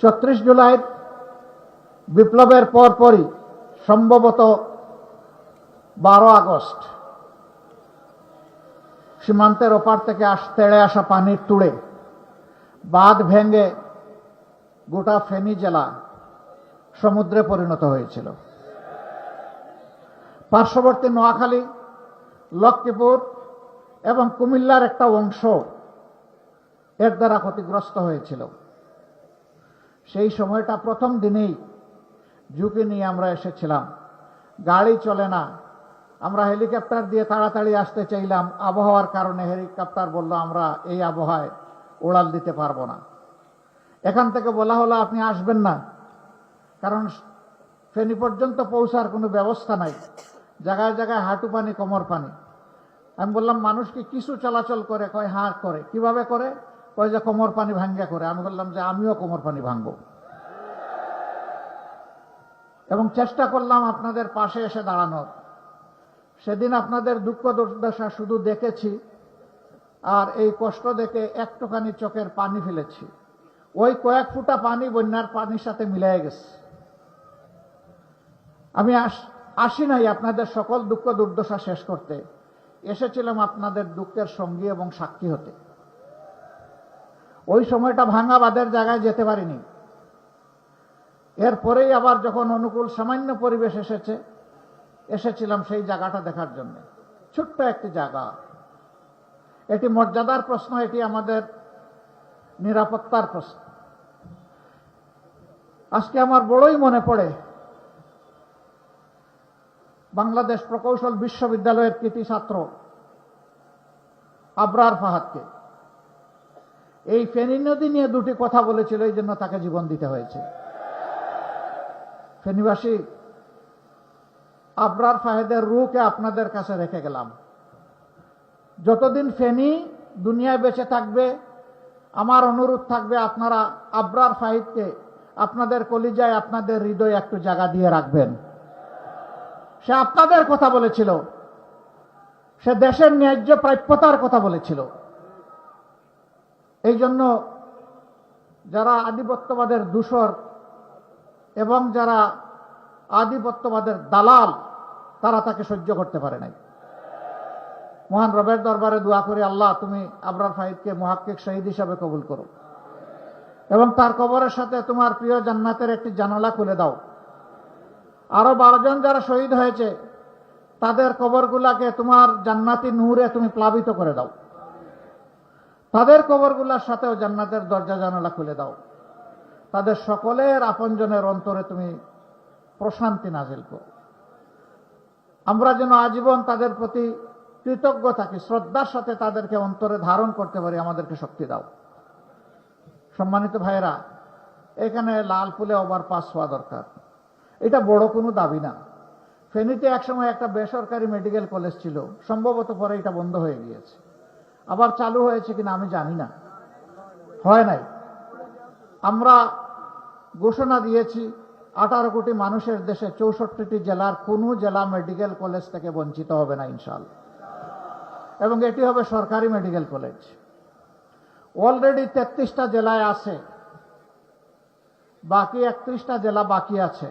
ছত্রিশ জুলাই বিপ্লবের পরপরই সম্ভবত বারো আগস্ট। সীমান্তের ওপার থেকে আস, তেড়ে আসা পানির তুড়ে বাঁধ ভেঙে গোটা ফেনী জেলা সমুদ্রে পরিণত হয়েছিল। পার্শ্ববর্তী নোয়াখালী, লক্ষ্মীপুর এবং কুমিল্লার একটা অংশ এর দ্বারা ক্ষতিগ্রস্ত হয়েছিল। সেই সময়টা প্রথম দিনেই ঝুঁকি নিয়ে আমরা এসেছিলাম। গাড়ি চলে না। আমরা হেলিকপ্টার দিয়ে তাড়াতাড়ি আসতে চাইলাম। আবহাওয়ার কারণে হেলিকপ্টার বলল, আমরা এই আবহাওয়ায় উড়াল দিতে পারব না। এখান থেকে বলা হলো, আপনি আসবেন না। কারণ ফেনী পর্যন্ত পৌঁছার কোনো ব্যবস্থা নাই। জায়গায় জায়গায় হাঁটু পানি, কোমর পানি। আমি বললাম মানুষ কি কিছু চলাচল করে? কয় হ্যাঁ করে। কীভাবে করে? কয় যে কোমর পানি ভাঙ্গা করে? আমি বললাম যে আমিও কোমর পানি ভাঙবো। এবং চেষ্টা করলাম আপনাদের পাশে এসে দাঁড়ানোর। সেদিন আপনাদের দুঃখ দুর্দশা শুধু দেখেছি, আর এই কষ্ট দেখে একটুখানি চোখের পানি ফেলেছি। ওই কয়েক ফুটা পানি বন্যার পানির সাথে মিলাই গেছে। আমি আস- আসি নাই আপনাদের সকল দুঃখ দুর্দশা শেষ করতে। এসেছিলাম আপনাদের দুঃখের সঙ্গী এবং সাক্ষী হতে। ওই সময়টা ভাঙা বাদের জায়গায় যেতে পারিনি। এরপরেই আবার যখন অনুকূল সামান্য পরিবেশ এসেছে, এসেছিলাম সেই জায়গাটা দেখার জন্য। ছোট্ট একটি জায়গা। এটি মর্যাদার প্রশ্ন, এটি আমাদের নিরাপত্তার প্রশ্ন। আজকে আমার বড়ই মনে পড়ে, বাংলাদেশ প্রকৌশল বিশ্ববিদ্যালয়ের কৃতি ছাত্র আবরার ফাহাদকে। এই ফেনী নদী নিয়ে দুটি কথা বলেছিল, এই জন্য তাকে জীবন দিতে হয়েছে। ফেনীবাসী, আবরার ফাহেদের রুকে আপনাদের কাছে রেখে গেলাম। যতদিন ফেনী দুনিয়ায় বেঁচে থাকবে, আমার অনুরোধ থাকবে আপনারা আবরার ফাহিদকে আপনাদের কলিজায়, আপনাদের হৃদয়ে একটু জায়গা দিয়ে রাখবেন। সে আপনাদের কথা বলেছিল। সে দেশের ন্যায্য প্রাপ্যতার কথা বলেছিল। এই জন্য যারা আধিপত্যবাদের দূষর এবং যারা আধিপত্যবাদের দালাল, তারা তাকে সহ্য করতে পারে নাই। মহান রবের দরবারে দোয়া করে, আল্লাহ, তুমি আবরার ফাহিদকে মহাক্কিক শহীদ হিসাবে কবুল করো। এবং তার কবরের সাথে তোমার প্রিয় জান্নাতের একটি জানালা খুলে দাও। আরও বারো জন যারা শহীদ হয়েছে, তাদের কবরগুলাকে তোমার জান্নাতি নূরে তুমি প্লাবিত করে দাও। তাদের কবরগুলার সাথেও জান্নাতের দরজা জানালা খুলে দাও। তাদের সকলের আপনজনের অন্তরে তুমি প্রশান্তি নাজিল করো। আমরা যেন আজীবন তাদের প্রতি কৃতজ্ঞ থাকি, শ্রদ্ধার সাথে তাদেরকে অন্তরে ধারণ করতে পারি, আমাদেরকে শক্তি দাও। সম্মানিত ভাইয়েরা, এখানে লাল ফুলে ওভার পাস হওয়া দরকার। এটা বড় কোনো দাবি না। ফেনীতে একসময় একটা বেসরকারি মেডিকেল কলেজ ছিল, সম্ভবত পরে এটা বন্ধ হয়ে গিয়েছে। আবার চালু হয়েছে কিনা আমি জানি না। হয় নাই। আমরা ঘোষণা দিয়েছি, আঠারো কোটি মানুষের দেশে চৌষট্টিটি জেলার কোনো জেলা মেডিকেল কলেজ থেকে বঞ্চিত হবে না ইনশাল্লাহ এবং এটি হবে সরকারি মেডিকেল কলেজ। অলরেডি তেত্রিশটা জেলায় আছে। বাকি একত্রিশটা জেলা বাকি আছে।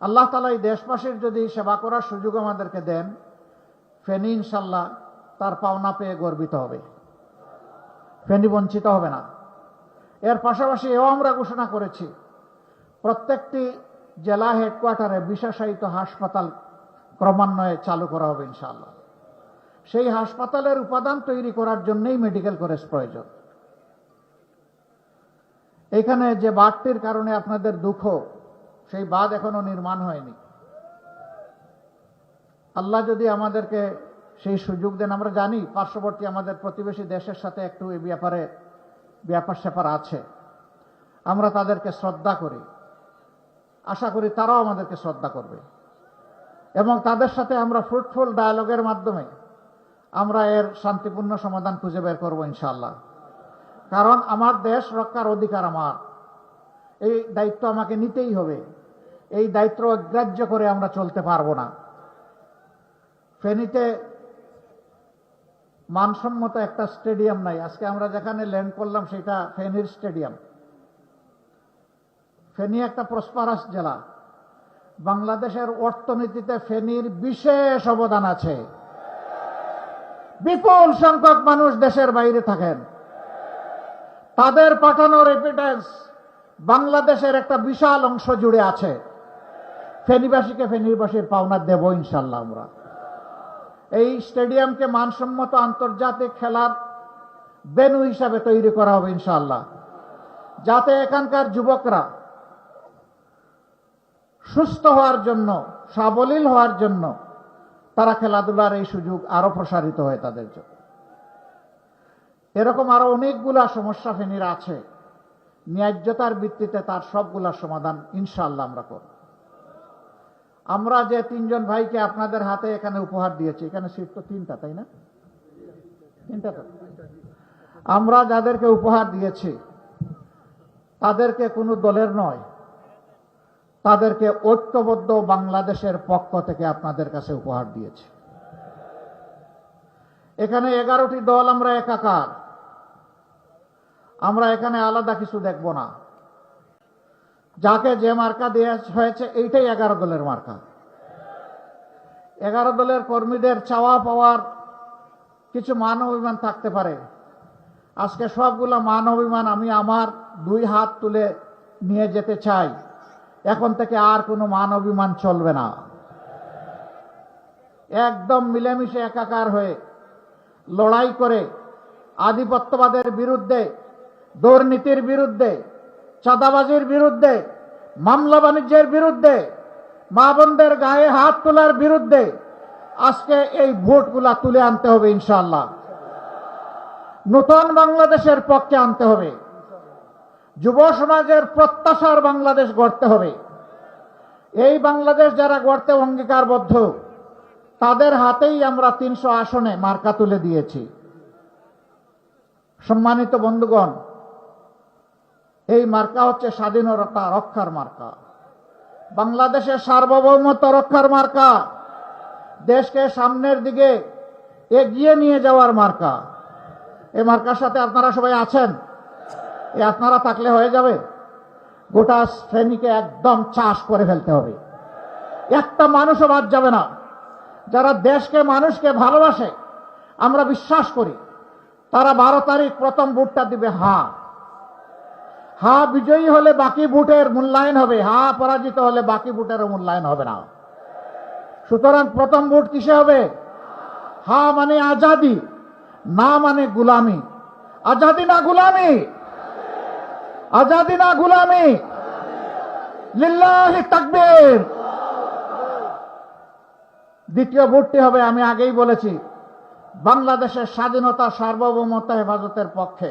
আল্লাহ তালা এই দেশবাসীর যদি সেবা করার সুযোগ আমাদেরকে দেন, ফেনী ইনশাল্লাহ তার পাওনা পেয়ে গর্বিত হবে। ফেনী বঞ্চিত হবে না। এর পাশাপাশি এও আমরা ঘোষণা করেছি, প্রত্যেকটি জেলা হেডকোয়ার্টারে বিশেষায়িত হাসপাতাল ক্রমান্বয়ে চালু করা হবে ইনশাল্লাহ সেই হাসপাতালের উপাদান তৈরি করার জন্যই মেডিকেল কলেজ প্রয়োজন। এখানে যে বাঘটির কারণে আপনাদের দুঃখ, সেই বাঁধ এখনও নির্মাণ হয়নি। আল্লাহ যদি আমাদেরকে সেই সুযোগ দেন, আমরা জানি পার্শ্ববর্তী আমাদের প্রতিবেশী দেশের সাথে একটু এই ব্যাপারে ব্যাপার স্যাপার আছে। আমরা তাদেরকে শ্রদ্ধা করি। আশা করি তারাও আমাদেরকে শ্রদ্ধা করবে। এবং তাদের সাথে আমরা ফ্রুটফুল ডায়ালগের মাধ্যমে আমরা এর শান্তিপূর্ণ সমাধান খুঁজে বের করব ইনশাল্লাহ কারণ আমার দেশ রক্ষার অধিকার আমার। এই দায়িত্ব আমাকে নিতেই হবে। এই দায়িত্ব অগ্রাহ্য করে আমরা চলতে পারব না। ফেনীতে মানসম্মত একটা স্টেডিয়াম নাই। আজকে আমরা যেখানে ল্যান্ড করলাম, সেটা ফেনীর স্টেডিয়াম। ফেনী একটা প্রসপারাস জেলা। বাংলাদেশের অর্থনীতিতে ফেনীর বিশেষ অবদান আছে। বিপুল সংখ্যক মানুষ দেশের বাইরে থাকেন। তাদের পাঠানো রেপিটেন্স বাংলাদেশের একটা বিশাল অংশ জুড়ে আছে। ফেনীবাসীকে ফেনীবাসীর পাওনা দেব ইনশাল্লাহ আমরা। এই স্টেডিয়ামকে মানসম্মত আন্তর্জাতিক খেলার বেনু হিসাবে তৈরি করা হবে ইনশাল্লাহ যাতে এখানকার যুবকরা সুস্থ হওয়ার জন্য, সাবলীল হওয়ার জন্য তারা খেলাধুলার এই সুযোগ আরও প্রসারিত হয় তাদের জন্য। এরকম আরও অনেকগুলা সমস্যা ফেনীর আছে। ন্যায্যতার ভিত্তিতে তার সবগুলা সমাধান ইনশাল্লাহ আমরা করব। আমরা যে তিনজন ভাইকে আপনাদের হাতে এখানে উপহার দিয়েছি, এখানে সিট তো তিনটা, তাই না? তিনটা আমরা যাদেরকে উপহার দিয়েছি, তাদেরকে কোনো দলের নয়, তাদেরকে ঐক্যবদ্ধ বাংলাদেশের পক্ষ থেকে আপনাদের কাছে উপহার দিয়েছি। এখানে এগারোটি দল আমরা একাকার। আমরা এখানে আলাদা কিছু দেখব না। যাকে যে মার্কা দেওয়া হয়েছে, এইটাই এগারো দলের মার্কা। এগারো দলের কর্মীদের চাওয়া পাওয়ার কিছু মান অভিমান থাকতে পারে। আজকে সবগুলা মান অভিমান আমি আমার দুই হাত তুলে নিয়ে যেতে চাই। এখন থেকে আর কোনো মান অভিমান চলবে না। একদম মিলেমিশে একাকার হয়ে লড়াই করে আধিপত্যবাদের বিরুদ্ধে, দুর্নীতির বিরুদ্ধে চাঁদাবাজির বিরুদ্ধে, মামলা বাণিজ্যের বিরুদ্ধে, মা বোনদের গায়ে হাত তোলার বিরুদ্ধে আজকে এই ভোটগুলা তুলে আনতে হবে ইনশাল্লাহ নতুন বাংলাদেশের পক্ষে আনতে হবে। যুব সমাজের প্রত্যাশার বাংলাদেশ গড়তে হবে। এই বাংলাদেশ যারা গড়তে অঙ্গীকারবদ্ধ, তাদের হাতেই আমরা তিনশো আসনে মার্কা তুলে দিয়েছি। সম্মানিত বন্ধুগণ এই মার্কা হচ্ছে স্বাধীনতা রক্ষার মার্কা। বাংলাদেশের সার্বভৌমত্ব রক্ষার মার্কা। দেশকে সামনের দিকে এগিয়ে নিয়ে যাওয়ার মার্কা। এই মার্কার সাথে আপনারা সবাই আছেন? এ আপনারা থাকলে হয়ে যাবে। গোটা শ্রেণীকে একদম চাষ করে ফেলতে হবে। একটা মানুষও বাদ যাবে না। যারা দেশকে, মানুষকে ভালোবাসে, আমরা বিশ্বাস করি, তারা বারো তারিখ প্রথম ভোটটা দিবে হা হা বিজয়ী হলে বাকি ভোটের মূল্যায়ন হবে, হা পরাজিত হলে বাকি ভোটেরও মূল্যায়ন হবে না। সুতরাং প্রথম ভোট কিসে হবে? হা মানে আজাদি, না মানে গুলামি। আজাদি না গুলামি? আজাদি না গুলামি? লিল্লাহি দ্বিতীয় ভোটটি হবে, আমি আগেই বলেছি, বাংলাদেশের স্বাধীনতা সার্বভৌমত্ব হেফাজতের পক্ষে।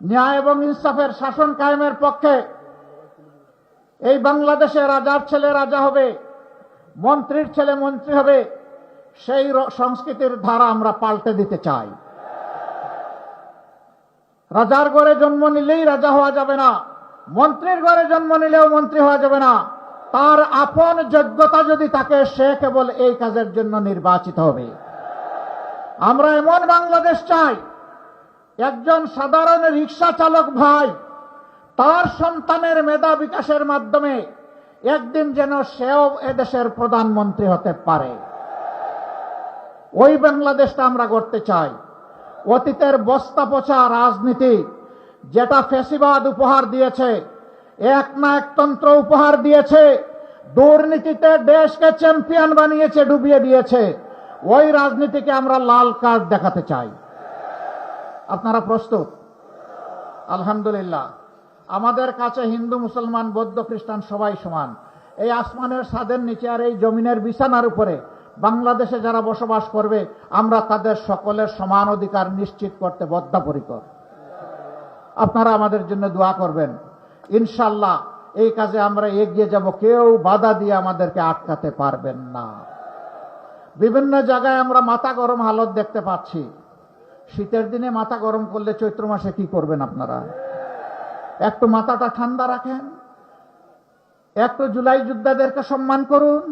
ন্যায় এবং ইনসাফের শাসন কায়েমের পক্ষে এই বাংলাদেশে রাজার ছেলে রাজা হবে, মন্ত্রীর ছেলে মন্ত্রী হবে, সেই সংস্কৃতির ধারা আমরা পাল্টে দিতে চাই। রাজার ঘরে জন্ম নিলেই রাজা হওয়া যাবে না, মন্ত্রীর ঘরে জন্ম নিলেও মন্ত্রী হওয়া যাবে না। তার আপন যোগ্যতা যদি থাকে, সে কেবল এই কাজের জন্য নির্বাচিত হবে। আমরা এমন বাংলাদেশ চাই একজন সাধারণ রিক্সা চালক ভাই, তার সন্তানের মেধা বিকাশের মাধ্যমে একদিন যেন সেও এদেশের প্রধানমন্ত্রী হতে পারে। ওই বাংলাদেশটা আমরা করতে চাই। অতীতের বস্তা পচা রাজনীতি, যেটা ফেসিবাদ উপহার দিয়েছে, এক না একতন্ত্র উপহার দিয়েছে, দুর্নীতিতে দেশকে চ্যাম্পিয়ন বানিয়েছে, ডুবিয়ে দিয়েছে, ওই রাজনীতিকে আমরা লাল কার্ড দেখাতে চাই। আপনারা প্রস্তুত? আলহামদুলিল্লাহ। আমাদের কাছে হিন্দু, মুসলমান, বৌদ্ধ, খ্রিস্টান সবাই সমান। এই আসমানের ছাদের নিচে আর এই জমিনের বিছানার উপরে বাংলাদেশে যারা বসবাস করবে, আমরা তাদের সকলের সমান অধিকার নিশ্চিত করতে বদ্ধপরিকর। আপনারা আমাদের জন্য দোয়া করবেন। ইনশাল্লাহ এই কাজে আমরা এগিয়ে যাব, কেউ বাধা দিয়ে আমাদেরকে আটকাতে পারবেন না। বিভিন্ন জায়গায় আমরা মাথা গরম হালত দেখতে পাচ্ছি। শীতের দিনে মাথা গরম করলে চৈত্র মাসে কি করবেন আপনারা? একটু মাথাটা ঠান্ডা রাখেন একটু জুলাই যোদ্ধাদেরকে সম্মান করুন,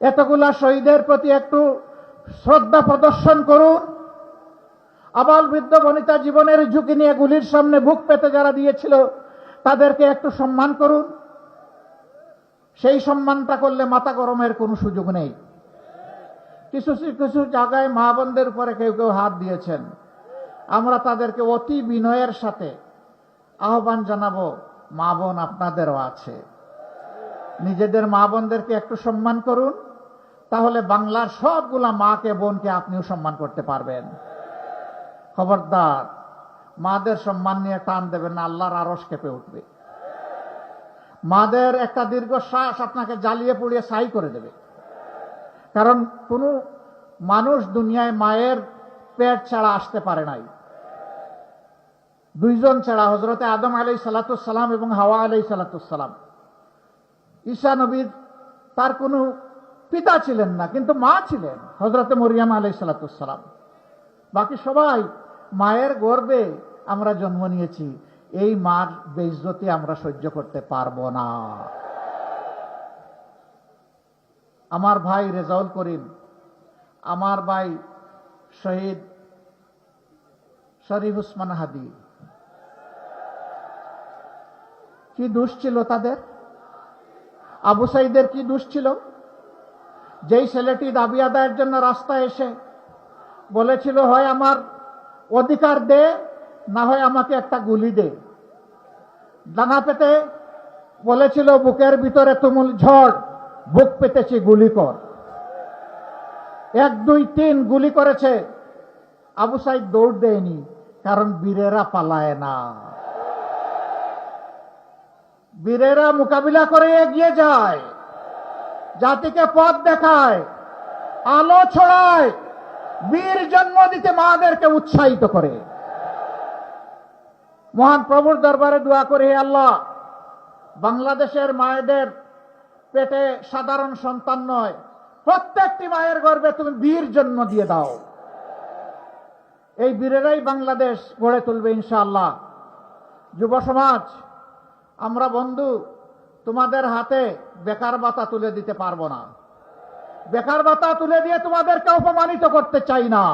এতগুলা শহীদের প্রতি একটু শ্রদ্ধা প্রদর্শন করুন, আবাল বৃদ্ধ বনিতা জীবনের ঝুঁকি নিয়ে গুলির সামনে বুক পেতে যারা দিয়েছিল, তাদেরকে একটু সম্মান করুন। সেই সম্মানটা করলে মাথা গরমের কোনো সুযোগ নেই। কিছু কিছু জায়গায় মা বোনদের উপরে কেউ কেউ হাত দিয়েছেন। আমরা তাদেরকে অতি বিনয়ের সাথে আহ্বান জানাব, মা বোন আপনাদেরও আছে। নিজেদের মা বোনদেরকে একটু সম্মান করুন, তাহলে বাংলার সবগুলা মাকে, বোনকে আপনিও সম্মান করতে পারবেন। খবরদার, মাদের সম্মান নিয়ে টান দেবেন আল্লাহর আরস কেঁপে উঠবে। মাদের একটা দীর্ঘশ্বাস আপনাকে জ্বালিয়ে পুড়িয়ে ছাই করে দেবে। কারণ কোনো মানুষ দুনিয়ায় মায়ের পেট ছাড়া আসতে পারে নাই। দুইজন ছাড়া হজরতে আদম আলাই সালাতাম এবং হাওয়া আলাই সালাতাম ঈশা নবীর তার কোনো পিতা ছিলেন না, কিন্তু মা ছিলেন হজরতে মরিয়াম আলাই সালাতাম বাকি সবাই মায়ের গর্বে আমরা জন্ম নিয়েছি, এই মার বেইজ্জতি আমরা সহ্য করতে পারব না। আমার ভাই রেজাউল করিম, আমার ভাই শহীদ শরীফ উসমান হাদি। কি দোষ ছিল তাদের? আবু সাইদের কি দোষ ছিল? যেই ছেলেটি দাবি আদায়ের জন্য রাস্তায় এসে বলেছিল, হয় আমার অধিকার দে, না হয় আমাকে একটা গুলি দে। ডানা পেতে বলেছিল, বুকের ভিতরে তুমুল ঝড়। বুক পেতেছি গুলি কর। এক, দুই, তিন গুলি করেছে। আবু সাইদ দৌড় দেয়নি, কারণ বীরেরা পালায় না। বীরেরা মোকাবিলা করে এগিয়ে যায়। জাতিকে পথ দেখায়, আলো ছড়ায়, বীর জন্ম দিতে মাদেরকে উৎসাহিত করে। মহান প্রভুর দরবারে দোয়া করে আল্লাহ, বাংলাদেশের মায়েদের পেটে সাধারণ সন্তান নয়। প্রত্যেকটি মায়ের গর্বে তুমি বীর জন্ম দিয়ে দাও। এই বীরেরাই বাংলাদেশ গড়ে তুলবে ইনশাআল্লাহ। যুব সমাজ, আমরা বন্ধু, তোমাদের হাতে বেকার ভাতা তুলে দিতে পারব না। বেকার ভাতা তুলে দিয়ে তোমাদেরকে অপমানিত করতে চাই না।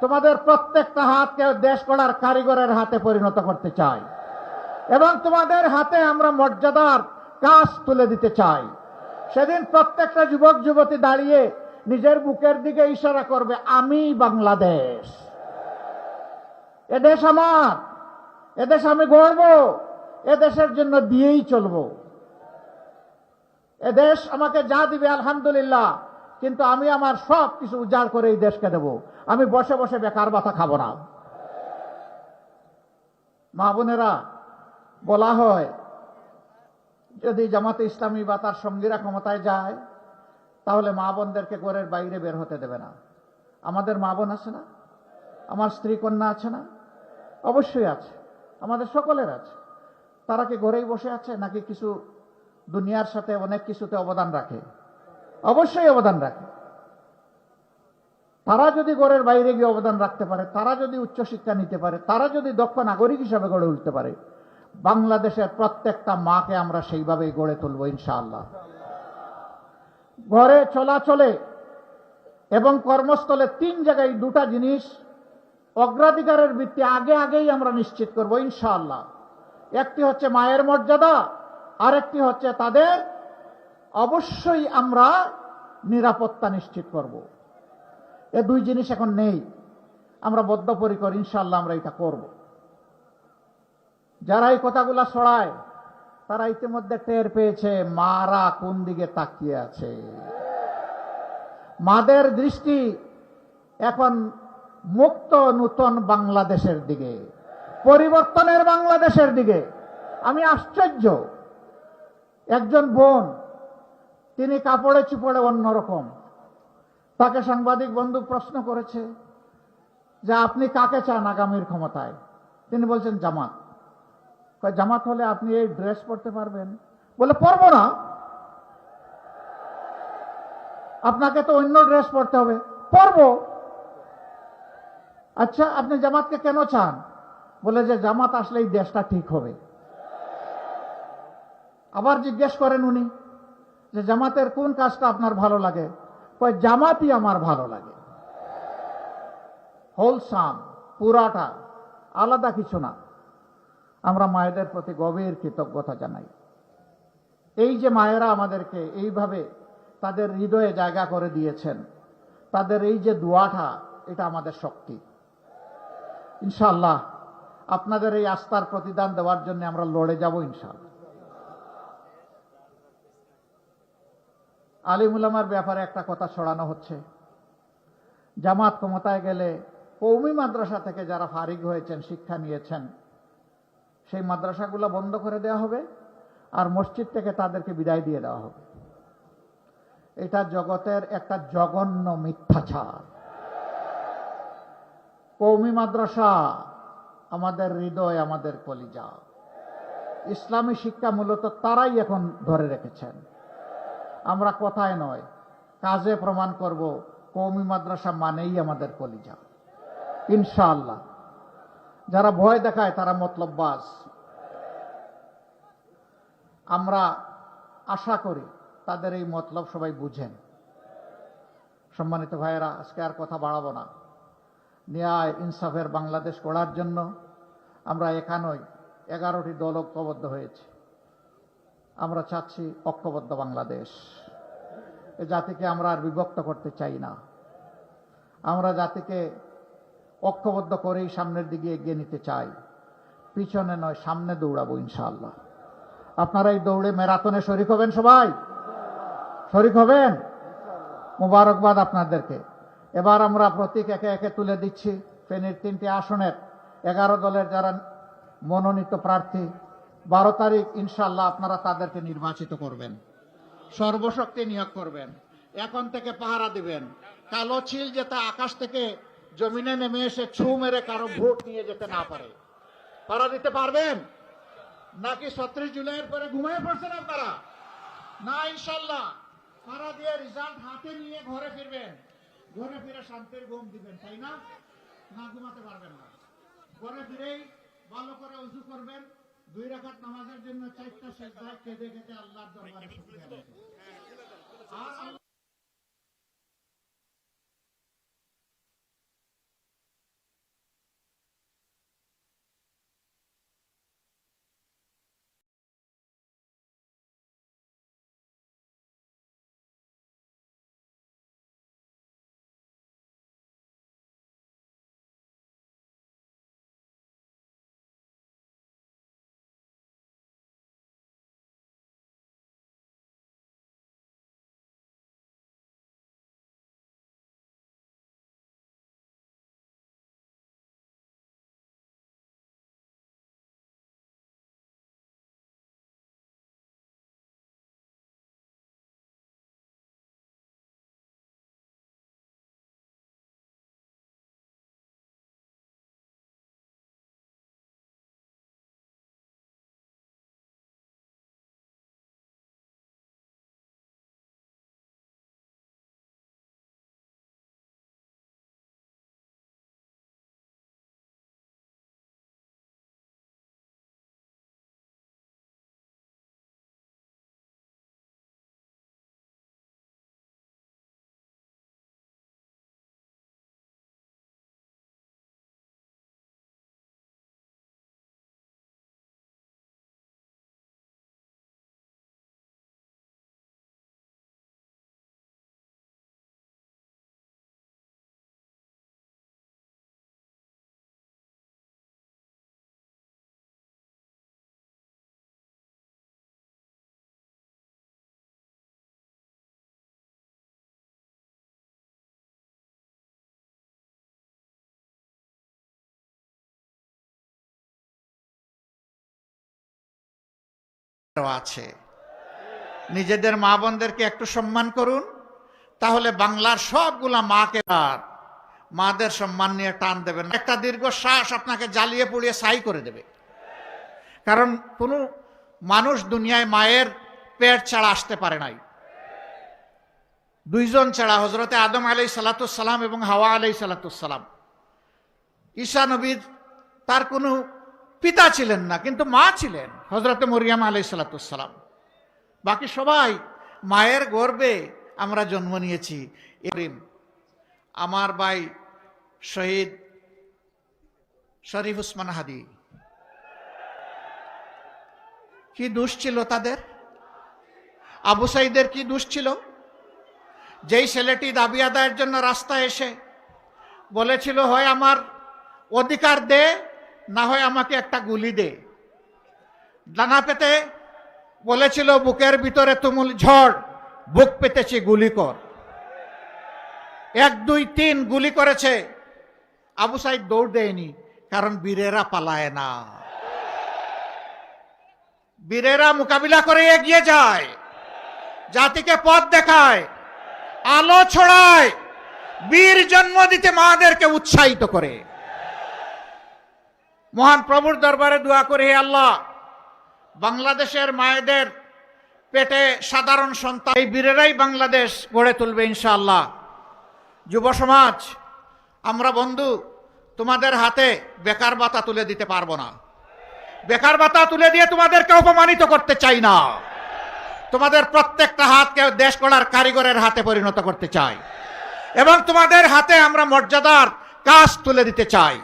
তোমাদের প্রত্যেকটা হাতকে দেশ গড়ার কারিগরের হাতে পরিণত করতে চাই এবং তোমাদের হাতে আমরা মর্যাদার কাজ তুলে দিতে চাই। সেদিন প্রত্যেকটা যুবক, যুবতী দাঁড়িয়ে নিজের বুকের দিকে ইশারা করবে, আমি বাংলাদেশ। এদেশ আমার এদেশ আমি গড়ব এদেশের জন্য দিয়েই চলব। এদেশ আমাকে যা দিবে, আলহামদুলিল্লাহ, কিন্তু আমি আমার সব কিছু উজাড় করে এই দেশকে দেব। আমি বসে বসে বেকার বাতা খাব না। মা বোনেরা, বলা হয় যদি জামাতে ইসলামী বা তার সঙ্গীরা ক্ষমতায় যায়, তাহলে মা বোনদেরকে ঘরের বাইরে বের হতে দেবে না। আমাদের মা বোন আছে না? আমার স্ত্রী কন্যা আছে না? অবশ্যই আছে। আমাদের সকলের আছে। তারা কি ঘরেই বসে আছে, নাকি কিছু দুনিয়ার সাথে অনেক কিছুতে অবদান রাখে? অবশ্যই অবদান রাখে। তারা যদি ঘরের বাইরে গিয়ে অবদান রাখতে পারে, তারা যদি উচ্চশিক্ষা নিতে পারে, তারা যদি দক্ষ নাগরিক হিসাবে গড়ে উঠতে পারে বাংলাদেশের প্রত্যেকটা মাকে আমরা সেইভাবেই গড়ে তুলব, ইনশাআল্লাহ। ঘরে চলাচলে এবং কর্মস্থলে তিন জায়গায় দুটা জিনিস অগ্রাধিকারের ভিত্তি আগে আগেই আমরা নিশ্চিত করব, ইনশাআল্লাহ। একটি হচ্ছে মায়ের মর্যাদা, আরেকটি হচ্ছে তাদের অবশ্যই আমরা নিরাপত্তা নিশ্চিত করব। এ দুই জিনিস এখন নেই। আমরা বদ্ধপরিকর ইনশাল্লাহ আমরা এটা করব। যারা এই কথাগুলা ছড়ায়, তারা ইতিমধ্যে টের পেয়েছে মারা কোন দিকে তাকিয়ে আছে। মাদের দৃষ্টি এখন মুক্ত নূতন বাংলাদেশের দিকে, পরিবর্তনের বাংলাদেশের দিকে। আমি আশ্চর্য, একজন বোন, তিনি কাপড়ে চুপড়ে অন্যরকম, তাকে সাংবাদিক বন্ধু প্রশ্ন করেছে যে আপনি কাকে চান আগামীর ক্ষমতায়? তিনি বলছেন জামাত। জামাত হলে আপনি এই ড্রেস পরতে পারবেন। বলে, পরবো না। আপনাকে তো অন্য ড্রেস পরতে হবে। পরবো। আচ্ছা আপনি জামাতকে কেন চান? বলে যে, জামাত আসলে এই দেশটা ঠিক হবে। আবার জিজ্ঞেস করেন উনি, যে, জামাতের কোন কাজটা আপনার ভালো লাগে? কয়, জামাতই আমার ভালো লাগে। হোলসাম পুরাটা, আলাদা কিছু না। আমরা মায়েদের প্রতি গভীর কৃতজ্ঞতা জানাই। এই যে মায়েরা আমাদেরকে এইভাবে তাদের হৃদয়ে জায়গা করে দিয়েছেন, তাদের এই যে দোয়াটা, এটা আমাদের শক্তি। ইনশাল্লাহ আপনাদের এই আস্থার প্রতিদান দেওয়ার জন্য আমরা লড়ে যাব ইনশাআল্লাহ। আলিমুলামার ব্যাপারে একটা কথা ছড়ানো হচ্ছে। জামাত ক্ষমতায় গেলে কৌমি মাদ্রাসা থেকে যারা ফারিগ হয়েছেন, শিক্ষা নিয়েছেন সেই মাদ্রাসাগুলো বন্ধ করে দেওয়া হবে আর মসজিদ থেকে তাদেরকে বিদায় দিয়ে দেওয়া হবে। এটা জগতের একটা জঘন্য মিথ্যাচার। কৌমি মাদ্রাসা আমাদের হৃদয়, আমাদের কলিজা। ইসলামী শিক্ষা মূলত তারাই এখন ধরে রেখেছেন। আমরা কথায় নয়, কাজে প্রমাণ করব, কৌমি মাদ্রাসা মানেই আমাদের কলিজা। ইনশাআল্লাহ। যারা ভয় দেখায়, তারা মতলববাজ। আমরা আশা করি তাদের এই মতলব সবাই বুঝেন। সম্মানিত ভাইয়েরা, আজকে আর কথা বাড়াবো না। ন্যায় ইনসাফের বাংলাদেশ গড়ার জন্য আমরা এখানেই এগারোটি দল ঐক্যবদ্ধ হয়েছে। আমরা চাচ্ছি ঐক্যবদ্ধ বাংলাদেশ। এ জাতিকে আমরা আর বিভক্ত করতে চাই না। আমরা জাতিকে ঐক্যবদ্ধ করেই সামনের দিকে এগিয়ে নিতে চাই। পিছনে নয়, সামনে দৌড়াবো ইনশাআল্লাহ। আপনারা এই দৌড়ে ম্যারাথনে শরিক হবেন সবাই? শরিক হবেন? মুবারকবাদ আপনাদেরকে। এবার আমরা প্রতীক একে একে তুলে দিচ্ছি। ফেনীর তিনটি আসনের। এগারো দলের যারা মনোনীত প্রার্থী, বারো তারিখ ইনশাল্লাহ আপনারা তাদেরকে নির্বাচিত করবেন। সর্বশক্তি নিয়োগ করবেন। এখন থেকে পাহারা দিবেন। কালো ছিল যাতে আকাশ থেকে জমিনে নেমে এসে ছু মেরে কারও ভোট নিয়ে যেতে না পারে। পাহারা দিতে পারবেন? নাকি ছত্রিশ জুলাইয়ের পরে ঘুমিয়ে পড়ছেন আপনারা? না, ইনশাল্লাহ। পাহারা দিয়ে রেজাল্ট হাতে নিয়ে ঘরে ফিরবেন। ঘরে ফিরে শান্তির ঘুম দিবেন, তাই না? না ঘুমাতে পারবেন না। ঘরে ফিরেই ভালো করে উজু করবেন। দুই রাকাত নামাজের জন্য চারটা সেজদায় কেঁদে কেঁদে আল্লাহর দরবারে আর আল্লাহ আছে। নিজেদের মা বোনদেরকে একটু সম্মান করুন, তাহলে বাংলার সবগুলা মাকে আর মাদের সম্মান নিয়ে টান দেবেন একটা দীর্ঘ শ্বাস আপনাকে জ্বালিয়ে পুড়িয়ে সাই করে দেবে। কারণ কোনো মানুষ দুনিয়ায় মায়ের পেট ছাড়া আসতে পারে নাই। দুইজন ছাড়া হজরতে আদম আলাই সালাতাম এবং হাওয়া আলাই সালাতাম ঈশা নবীর তার কোনো পিতা ছিলেন না, কিন্তু মা ছিলেন হজরতে মরিয়াম আলাই সালাতাম বাকি সবাই মায়ের গর্বে আমরা জন্ম নিয়েছি। এরিম আমার ভাই শহীদ শরীফ উসমান হাদি। কি দোষ ছিল তাদের? আবু সাইদের কি দোষ ছিল? যেই ছেলেটি দাবি আদায়ের জন্য রাস্তায় এসে বলেছিল, হয় আমার অধিকার দে না হয় আমাকে একটা গুলি দে। ডানা পেতে বলেছিল, বুকের ভিতরে তুমুল ঝড়, বুক পেতেছি, গুলি কর। এক, দুই, তিন, গুলি করেছে। আবু সাইদ দৌড় দেয়নি, কারণ বীরেরা পালায় না। বীরেরা মোকাবিলা করে এগিয়ে যায়। জাতিকে পথ দেখায়, আলো ছড়ায়, বীর জন্ম দিতে মাদেরকে উৎসাহিত করে। মহান প্রভুর দরবারে দোয়া করে হে আল্লাহ। বাংলাদেশের মায়েদের পেটে সাধারণ সন্তান, এই বীরেরাই বাংলাদেশ গড়ে তুলবে ইনশাআল্লাহ। যুব সমাজ, আমরা বন্ধু, তোমাদের হাতে বেকার ভাতা তুলে দিতে পারব না। বেকার ভাতা তুলে দিয়ে তোমাদেরকে অপমানিত করতে চাই না। তোমাদের প্রত্যেকটা হাতকে দেশ গড়ার কারিগরের হাতে পরিণত করতে চাই। এবং তোমাদের হাতে আমরা মর্যাদার কাজ তুলে দিতে চাই।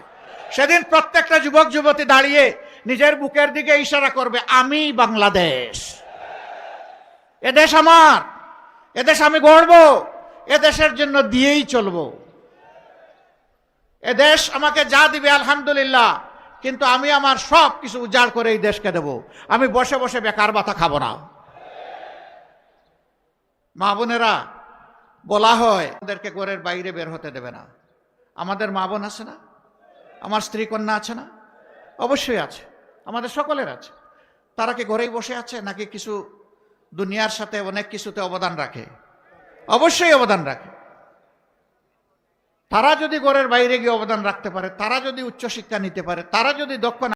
সেদিন প্রত্যেকটা যুবক, যুবতী দাঁড়িয়ে নিজের বুকের দিকে ইশারা করবে, আমি বাংলাদেশ। এদেশ আমার। এদেশ আমি গড়ব। এদেশের জন্য দিয়েই চলবো। এদেশ আমাকে যা দিবে, আলহামদুলিল্লাহ। কিন্তু আমি আমার সব কিছু উজাড় করে এই দেশকে দেব। আমি বসে বসে বেকার বাতা খাব না। মা বোনেরা, বলা হয় ওদেরকে ঘরের বাইরে বের হতে দেবে না। আমাদের মা বোন আছে না? আমার স্ত্রী কন্যা আছে না? অবশ্যই আছে। আমাদের সকলের আছে। তারা কি ঘরেই বসে আছে নাকি কিছু দুনিয়ার সাথে অনেক কিছুতে অবদান রাখে? অবশ্যই অবদান রাখে। তারা যদি ঘরের বাইরে গিয়ে অবদান রাখতে পারে, তারা যদি উচ্চশিক্ষা নিতে পারে, তারা যদি দক্ষ